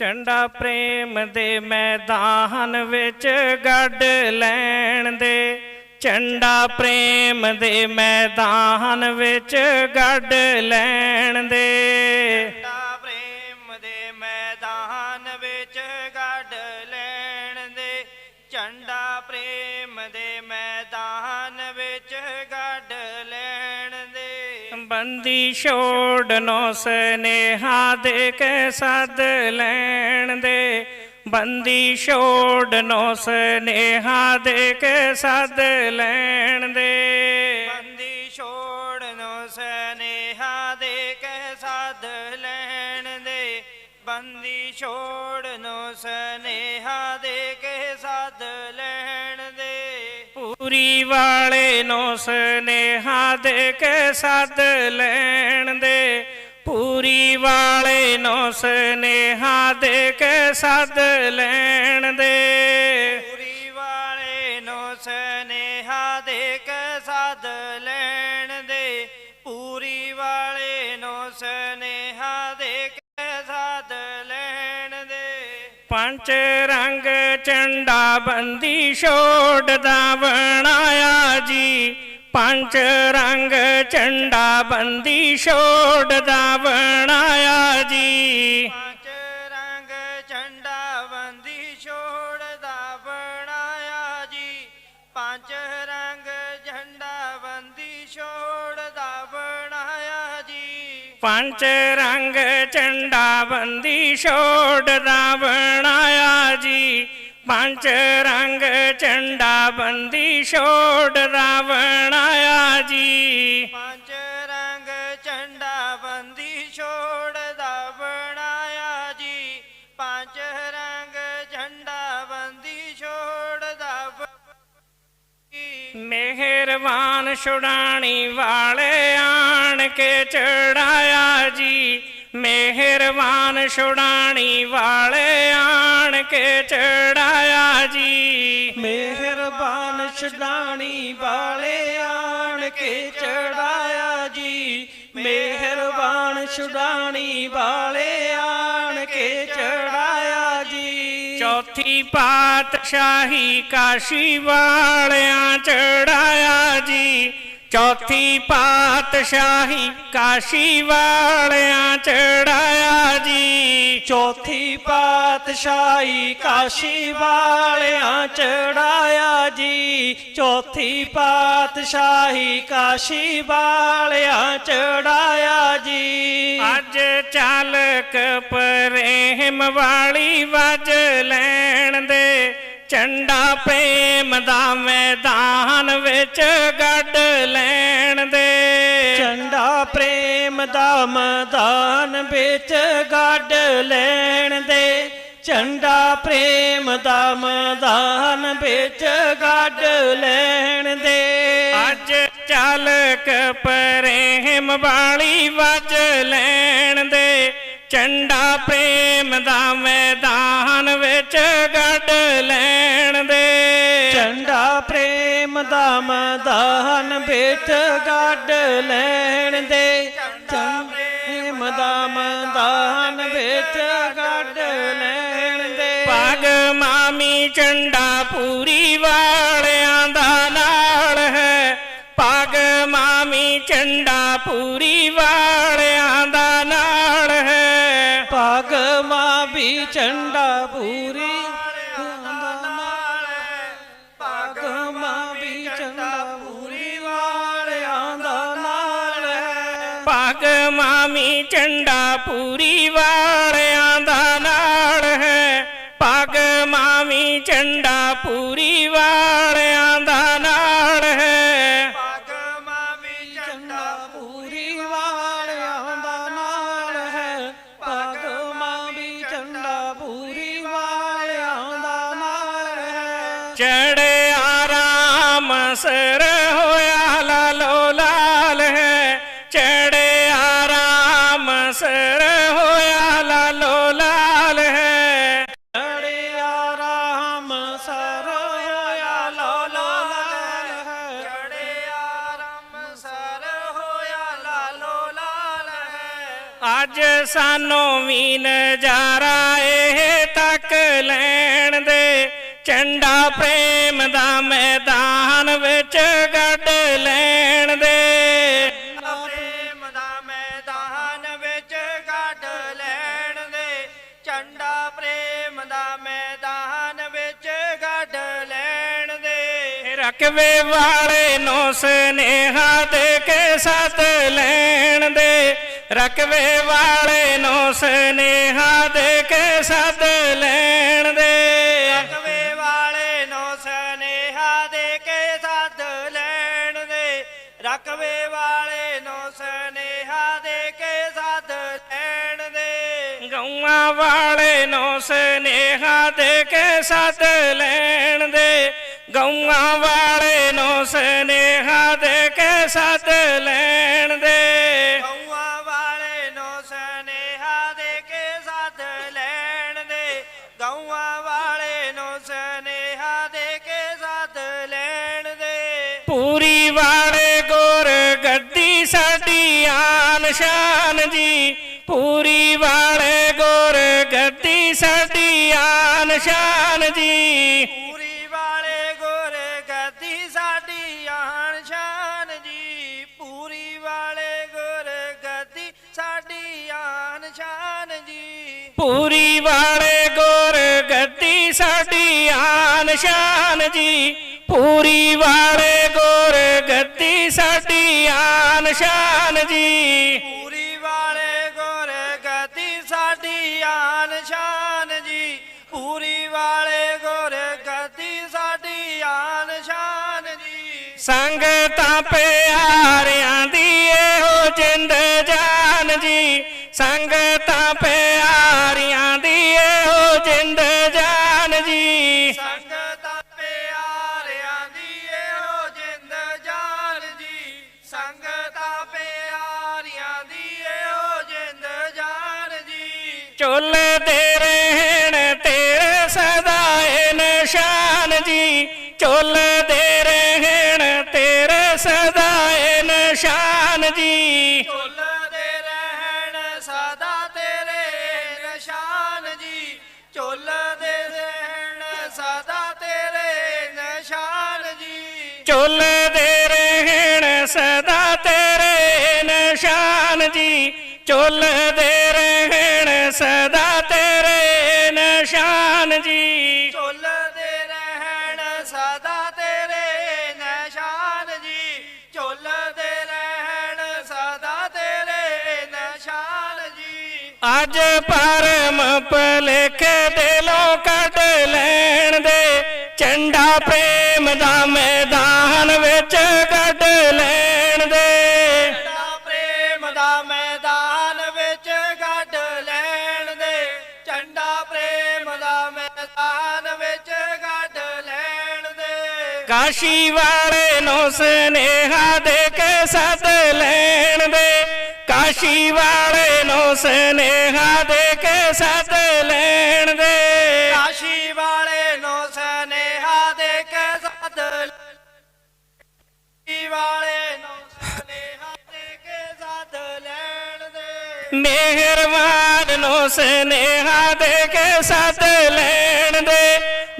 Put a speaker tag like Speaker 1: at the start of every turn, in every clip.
Speaker 1: ਚੰਡਾ ਪ੍ਰੇਮ ਦੇ ਮੈਦਾਨ ਵਿੱਚ ਗੱਡ ਲੈਣ ਦੇ। ਚੰਡਾ ਪ੍ਰੇਮ ਦੇ ਮੈਦਾਨ ਵਿੱਚ ਗੱਡ ਲੈਣ ਦੇ।
Speaker 2: ਡਾ ਪ੍ਰੇਮ ਦੇ ਮੈਦਾਨ ਵਿੱਚ ਗੱਡ ਲੈਣ ਦੇ। ਝੰਡਾ ਪ੍ਰੇਮ ਦੇ ਮੈਦਾਨ ਵਿੱਚ
Speaker 1: ਬੰਦੀ ਛੋੜ ਸਨੇਹਾ ਦੇ ਕੇ ਸੱਦ ਲੈਣ ਦੇ। ਬੰਦੀ ਛੋੜ ਸਨੇਹਾ ਦੇ ਕੇ ਸੱਦ ਲੈਣ ਦੇ।
Speaker 2: ਬੰਦੀ ਛੋੜ ਨੂੰ ਸਨੇਹਾ ਦੇ ਕੇ ਸਾਧ ਲੈਣ ਦੇ। ਬੰਦੀ ਛੋੜ ਨੂੰ ਸਨੇਹਾ ਦੇ ਕੇ ਸਾਧ ਲੈਣ ਦੇ
Speaker 1: ਵਾਲੇ ਨੋ ਸਨੇਹਾ ਦੇ ਕੇ ਸੱਦ ਲੈਣ ਦੇ। ਪੂਰੀ ਵਾਲੇ ਨੋ ਸਨੇਹਾ ਦੇ ਕੇ ਸੱਦ ਲੈਣ ਦੇ।
Speaker 2: ਪੂਰੀ ਵਾਲੇ ਨੂੰ ਸਨੇਹਾ ਦੇ ਕੇ ਸਾਧ ਲੈ
Speaker 1: ਪੰਜ ਰੰਗ ਚੰਡਾ ਬੰਦੀ ਛੋੜਦਾ ਬਣਾਇਆ ਜੀ। ਪੰਜ ਰੰਗ ਚੰਡਾ ਬੰਦੀ ਛੋੜਦਾ ਬਣਾਇਆ ਜੀ।
Speaker 2: ਪੰਜ ਰੰਗ
Speaker 1: ਚੰਡਾ ਬੰਦੀ ਛੋੜਦਾ ਬਣਾਇਆ ਜੀ। ਪੰਜ ਰੰਗ ਚੰਡਾ ਬੰਦੀ ਛੋੜਦਾ ਬਣਾਇਆ ਜੀ।
Speaker 2: ਪੰਜ ਰੰਗ ਝੰਡਾ ਬੰਦੀ ਛੋੜਦਾ ਬਣਾਇਆ ਜੀ। ਪੰਜ ਰੰਗ ਝੰਡਾ ਬੰਦੀ ਛੋੜਦਾ ਬ-
Speaker 1: ਮਿਹਰਬਾਨ ਛੁਡਾਣੀ ਵਾਲੇ ਆਣ ਕੇ ਚੜਾਇਆ ਜੀ। ਮਿਹਰਬਾਨ ਛੁਡਾਣੀ ਵਾਲੇ ਆਣ ਕੇ ਚੜਾਇਆ ਜੀ।
Speaker 3: ਮਿਹਰਬਾਨ ਛਡਾਣੀ ਵਾਲੇ ਆਣ ਕੇ ਚੜਾਇਆ ਜੀ। ਮਿਹਰਬਾਨ ਛਡਾਣੀ ਵਾਲੇ ਆਣ ਕੇ ਚੜਾਇਆ ਜੀ।
Speaker 1: ਚੌਥੀ ਪਾਤਸ਼ਾਹੀ ਕਾਸ਼ੀ ਵਾਲਿਆਂ ਚੜਾਇਆ ਚੌਥੀ ਪਾਤਸ਼ਾਹੀ ਕਾਸ਼ੀ ਵਾਲਿਆਂ ਚੜਾਇਆ ਜੀ।
Speaker 3: ਚੌਥੀ ਪਾਤਸ਼ਾਹੀ ਕਾਸ਼ੀ ਵਾਲਿਆਂ ਚੜਾਇਆ ਜੀ। ਚੌਥੀ ਪਾਤਸ਼ਾਹੀ ਕਾਸ਼ੀ ਵਾਲਿਆਂ ਚੜਾਇਆ ਜੀ।
Speaker 1: ਅੱਜ ਚਾਲਕ ਪ੍ਰੇਮ ਵਾਲੀ ਵਜ ਲੈਣ ਦੇ। ਚੰਡਾ ਪ੍ਰੇਮ ਦਾ ਮੈਦਾਨ ਵਿੱਚ ਗੱਡ ਲੈਣ ਦੇ।
Speaker 3: ਚੰਡਾ ਪ੍ਰੇਮ ਦਾ ਮੈਦਾਨ ਵਿੱਚ ਗੱਡ ਲੈਣ ਦੇ। ਚੰਡਾ ਪ੍ਰੇਮ ਦਾ ਮੈਦਾਨ ਵਿੱਚ ਗੱਡ ਲੈਣ ਦੇ।
Speaker 1: ਅੱਜ ਚਾਲਕ ਪ੍ਰੇਮ ਵਾਲੀ ਵਜ ਲੈਣ ਦੇ। ਚੰਡਾ ਪ੍ਰੇਮ ਦਾ ਮੈਦਾਨ ਵਿੱਚ ਗੱਡ ਲੈਣ ਦੇ।
Speaker 3: ਚੰਡਾ ਪ੍ਰੇਮ ਦਾ ਮੈਦਾਨ ਵਿੱਚ ਗੱਡ ਲੈਣ ਦੇ। ਚੰਡਾ ਪ੍ਰੇਮ ਦਾ ਮੈਦਾਨ ਵਿੱਚ ਗੱਡ ਲੈਣ ਦੇ।
Speaker 1: ਪਗ ਮਾਮੀ ਚੰਡਾ ਪੂਰੀ ਵਾਲਿਆਂ ਦਾ ਨਾਲ ਹੈ। ਪਗ ਮਾਮੀ ਚੰਡਾ ਪੂਰੀ ਵਾਲਿਆਂ
Speaker 3: ਮਾਂ ਵੀ ਚੰਡਾ ਪੂਰੀ ਪਗ ਮਾਂ ਵੀ ਚੰਡਾ ਪੂਰੀ ਵਾਲਿਆਂ ਦਾ ਨਾਲ ਹੈ
Speaker 1: ਪਗ ਮਾਮੀ ਝੰਡਾ ਪੂਰੀ ਵਾਲਿਆਂ ਦਾ ਨਾਲ ਹੈ। ਪਗ ਮਾਮੀ ਚੰਡਾ ਪੂਰੀ ਵਾਲਿਆਂ ਸਰ ਹੋਇਆ ਲਾਲੋ ਲਾਲ ਹੈ। ਚੜਿਆ ਰਾਮ ਸਰ ਹੋਇਆ ਲਾਲੋ ਲਾਲ ਹੈ।
Speaker 3: ਚੜਿਆ ਰਾਮ ਸਰ ਹੋਇਆ ਲਾਲੋ ਲਾਲ ਹੈ।
Speaker 2: ਚੜਿਆ ਰਾਮ ਸਰ ਹੋਇਆ ਲਾਲੋ ਲਾਲ ਹੈ।
Speaker 1: ਅੱਜ ਸਾਨੂੰ ਵੀ ਨਜ਼ਾਰਾ ਇਹ ਤੱਕ ਲੈਣ ਦੇ। ਚੰਡਾ ਪ੍ਰੇਮ ਦਾ ਮੈਦਾਨ ਵਿੱਚ ਗੱਡ ਲੈਣ ਦੇ।
Speaker 2: ਪ੍ਰੇਮ ਦਾ ਮੈਦਾਨ ਵਿੱਚ ਗੱਡ ਲੈਣ ਦੇ। ਝੰਡਾ ਪ੍ਰੇਮ ਦਾ ਮੈਦਾਨ ਵਿੱਚ ਗੱਡ ਲੈਣ ਦੇ।
Speaker 1: ਰਕਵੇ ਵਾਲੇ ਨੂੰ ਸਨੇਹਾ ਦੇ ਕੇ ਸੱਦ ਲੈਣ ਦੇ। ਰਕਵੇ ਵਾਲੇ ਨੂੰ ਸਨੇਹਾ ਦੇ ਕੇ ਸੱਦ ਲੈਣ ਦੇ।
Speaker 2: ਰਕਵੇ ਵਾਲੇ ਨੂੰ ਸਨੇਹਾ ਦੇ ਕੇ ਸਾਧ ਲੈਣ ਦੇ।
Speaker 1: ਗਊਆਂ ਵਾਲੇ ਨੂੰ ਸਨੇਹਾ ਦੇ ਕੇ ਸਾਧ ਲੈਣ ਦੇ। ਗਊਆਂ ਵਾਲੇ ਨੂੰ ਸਨੇਹਾ ਦੇ ਕੇ ਸਾਧ ਲੈਣ ਸ਼ਾਨ ਜੀ ਪੂਰੀ ਵਾਲੇ ਗੁਰ ਗੱਦੀ ਸਾਡੀ ਆਨ ਸ਼ਾਨ ਜੀ।
Speaker 2: ਪੂਰੀ ਵਾਲੇ ਗੁਰ ਗੱਦੀ ਸਾਡੀ ਆਨ ਸ਼ਾਨ ਜੀ। ਪੂਰੀ ਵਾਲੇ ਗੁਰ ਗੱਦੀ ਸਾਡੀ ਆਨ ਸ਼ਾਨ ਜੀ।
Speaker 1: ਪੂਰੀ ਵਾਲੇ ਗੁਰ ਗੱਦੀ ਸਾਡੀ ਆਨ ਸ਼ਾਨ ਜੀ। ਪੂਰੀ ਵਾਲੇ ਗੁਰ ਗੱਦੀ ਸਾਡੀ ਆਨ ਸ਼ਾਨ ਜੀ।
Speaker 2: ਪੂਰੀ ਵਾਲੇ ਗੁਰ ਗੱਦੀ ਸਾਡੀ ਆਨ ਸ਼ਾਨ ਜੀ। ਪੂਰੀ ਵਾਲੇ ਗੁਰ ਗੱਦੀ ਸਾਡੀ ਆਨ ਸ਼ਾਨ ਜੀ।
Speaker 1: ਸੰਗਤਾਂ ਪਿਆਰਿਆਂ ਚੁੱਲ ਦੇ ਰਹਿਣ ਤੇਰੇ ਸਦਾ ਏ ਨਿਸ਼ਾਨ ਜੀ। ਚੁੱਲ ਦੇ ਰਹਿਣ ਤੇਰੇ ਸਦਾ ਏ ਨਿਸ਼ਾਨ ਜੀ।
Speaker 2: ਝੁੱਲਦੇ ਰਹਿਣ ਸਦਾ ਤੇਰੇ ਨਿਸ਼ਾਨ ਜੀ। ਝੁੱਲਦੇ ਰਹਿਣ ਸਦਾ ਤੇਰੇ ਨਿਸ਼ਾਨ ਜੀ।
Speaker 1: ਚੁੱਲ ਦੇ ਰਹਿਣ ਸਦਾ ਤੇਰੇ ਨਿਸ਼ਾਨ ਜੀ। ਚੁੱਲ ਦੇ ਰਹਿਣ ਸਦਾ ਤੇਰੇ ਨਿਸ਼ਾਨ ਜੀ।
Speaker 2: ਝੁੱਲਦੇ ਰਹਿਣ ਸਦਾ ਤੇਰੇ ਨਿਸ਼ਾਨ ਜੀ। ਝੁੱਲਦੇ ਰਹਿਣ ਸਦਾ ਤੇਰੇ ਨਿਸ਼ਾਨ ਜੀ।
Speaker 1: ਅੱਜ ਪਰਮ ਭਲੇਖ ਦਿਲੋਂ ਕੱਢ ਲੈਣ ਦੇ। ਚੰਡਾ ਪ੍ਰੇਮ ਦਾ ਮੈਦਾਨ ਕਾਸ਼ੀ ਵਾਲੇ ਨੂੰ ਸਨੇਹਾ ਦੇ ਕੇ ਸੱਦ ਲੈਣ ਦੇ ਕਾਸ਼ੀ ਵਾਲੇ ਨੂੰ ਸਨੇਹਾ ਦੇ ਕੇ ਸੱਦ ਲੈਣ ਦੇ
Speaker 2: ਕਾਸ਼ੀ ਵਾਲੇ ਨੂੰ ਸਨੇਹਾ ਦੇ ਕੇ ਸੱਦ ਕਾਸ਼ੀ ਵਾਲੇ ਨੂੰ ਸਨੇਹਾ ਦੇ ਕੇ ਸੱਦ ਲੈਣ ਦੇ
Speaker 1: ਮਿਹਰਬਾਨ ਨੂੰ ਸਨੇਹਾ ਦੇ ਕੇ ਸੱਦ ਲੈਣ ਦੇ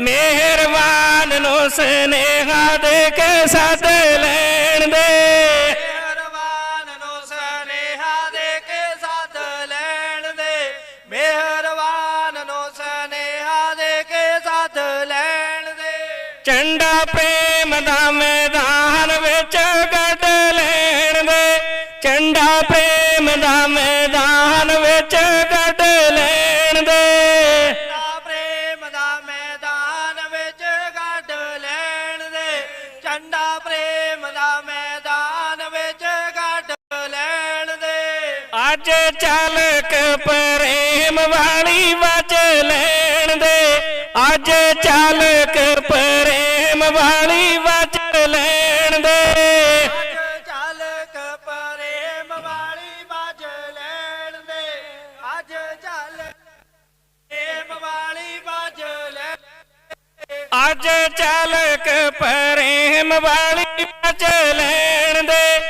Speaker 1: ਮਿਹਰਬਾਨ ਨੂੰ ਸਨੇਹਾ ਦੇ ਕੇ ਸੱਦ ਲੈਣ ਦੇ।
Speaker 2: ਮਿਹਰਬਾਨ ਨੂੰ ਸਨੇਹਾ ਦੇ ਕੇ ਸੱਦ ਲੈਣ ਦੇ। ਮਿਹਰਬਾਨ ਨੂੰ ਸਨੇਹਾ ਦੇ ਕੇ ਸੱਦ ਲੈਣ ਦੇ।
Speaker 1: ਚੰਡਾ ਪ੍ਰੇਮ ਦਾ ਮੈਦਾਨ ਵਿੱਚ ਗੱਡ ਲੈਣ ਦੇ। ਚੰਡਾ ਪ੍ਰੇਮ ਦਾ ਮੈਦਾਨ ਵਿੱਚ ਚਾਲਕ ਪ੍ਰੇਮ ਵਾਲੀ ਵਜ ਲੈਣ ਦੇ। ਅੱਜ ਚਾਲਕ ਪ੍ਰੇਮ ਵਾਲੀ ਵਜ ਲੈਣ ਦੇ।
Speaker 2: ਚਾਲਕ ਪ੍ਰੇਮ ਵਾਲੀ ਬਾਜ ਲੈਣ ਦੇ। ਅੱਜ ਚੱਲ ਪ੍ਰੇਮ ਵਾਲੀ ਬਾਜ ਲੈ
Speaker 1: ਅੱਜ ਚਾਲਕ ਪ੍ਰੇਮ ਵਾਲੀ ਵਜ ਲੈਣ ਦੇ।